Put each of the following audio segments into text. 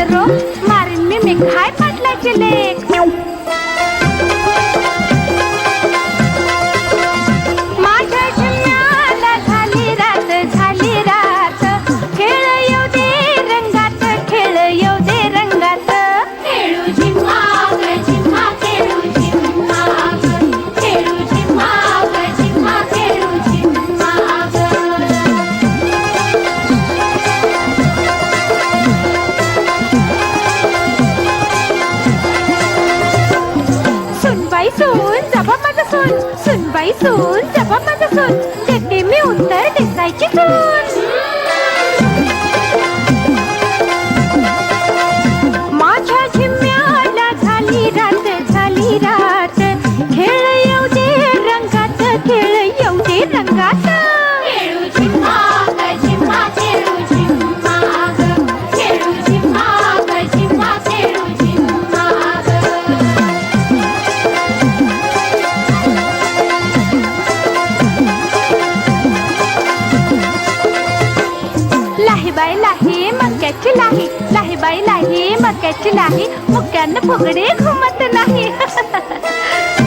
लेकरो मारीन मी मिठाय पाटलाचे लेख สุนใบศูนย์จะว่ามันจะสุด เด็กดีไม่อุ่นเต่เด็กใสที่สุด बाई लाही मक्याची लाही बाई लाही मक्याची लाही मुक्यानं फुगडी घुमत नाही.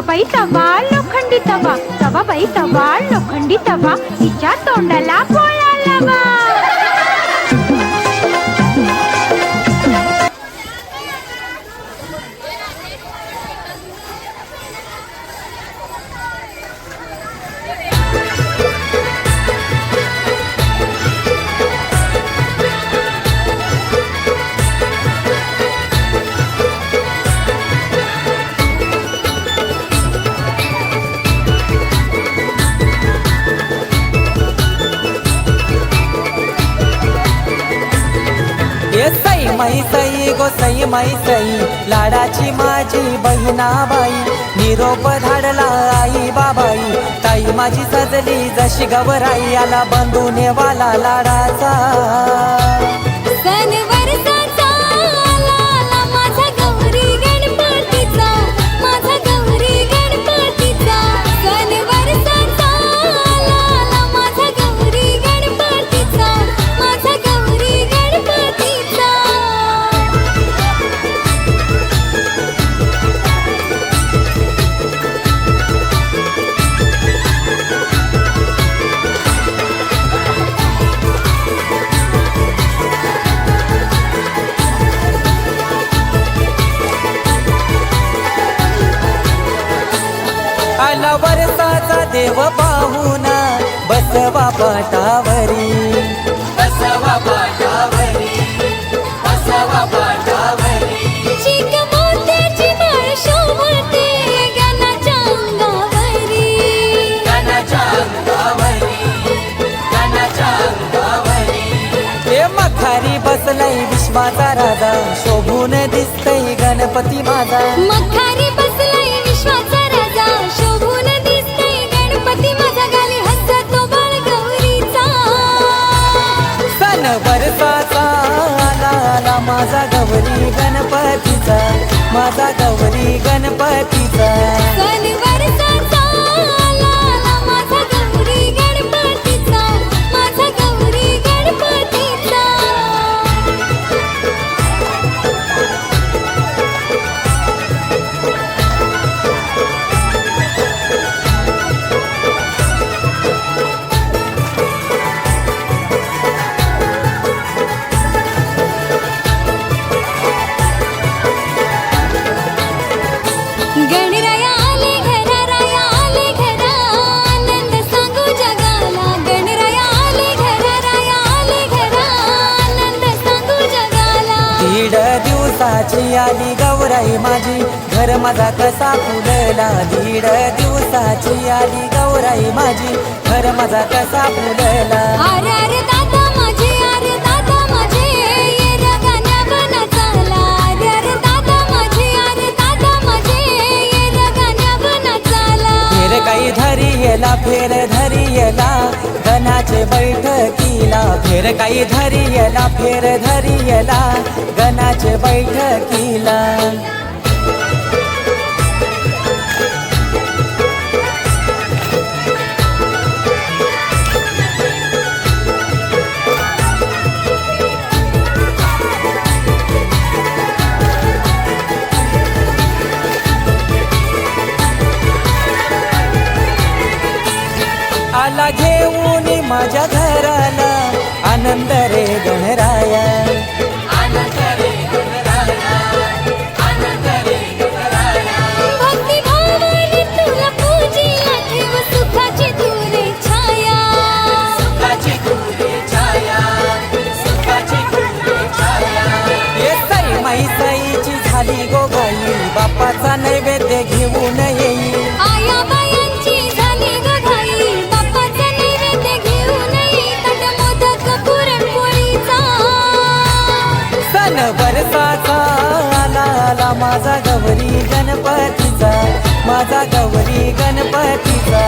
तवा बाई तवा लोखंडी तवा. तवा बाई तवा लोखंडी तवा. तिच्या तोंडाला लावा. माई सई गो सई माई सई. लाडाची माझी बहिणाबाई निरोप धाडला आई बाबाई. ताई माझी सजली जशी गवराई आला बंधू वाला लाडाचा. देव पाहुणा बसवा पाटावरी. बसवा पाटावरी बसवा पाटावरी. हे बसलाय विश्वाचा राजा शोभून दिसतय गणपती माझा. माझा गौरी गणपतीचा. आली गौराई माझी. घर माझा कसा फुलला? दीड दिवसाची आली गौराई माझी. घर माझा कसा फुलला? काही धरियला फेर धरियला गणाचे बैठकीला. आला घेऊन माझ्या घर ಗಣೇಶನೆಂದರೆ ಗಣೇಶ आला माझा गौरी गणपतीचा माझा गौरी गणपतीचा.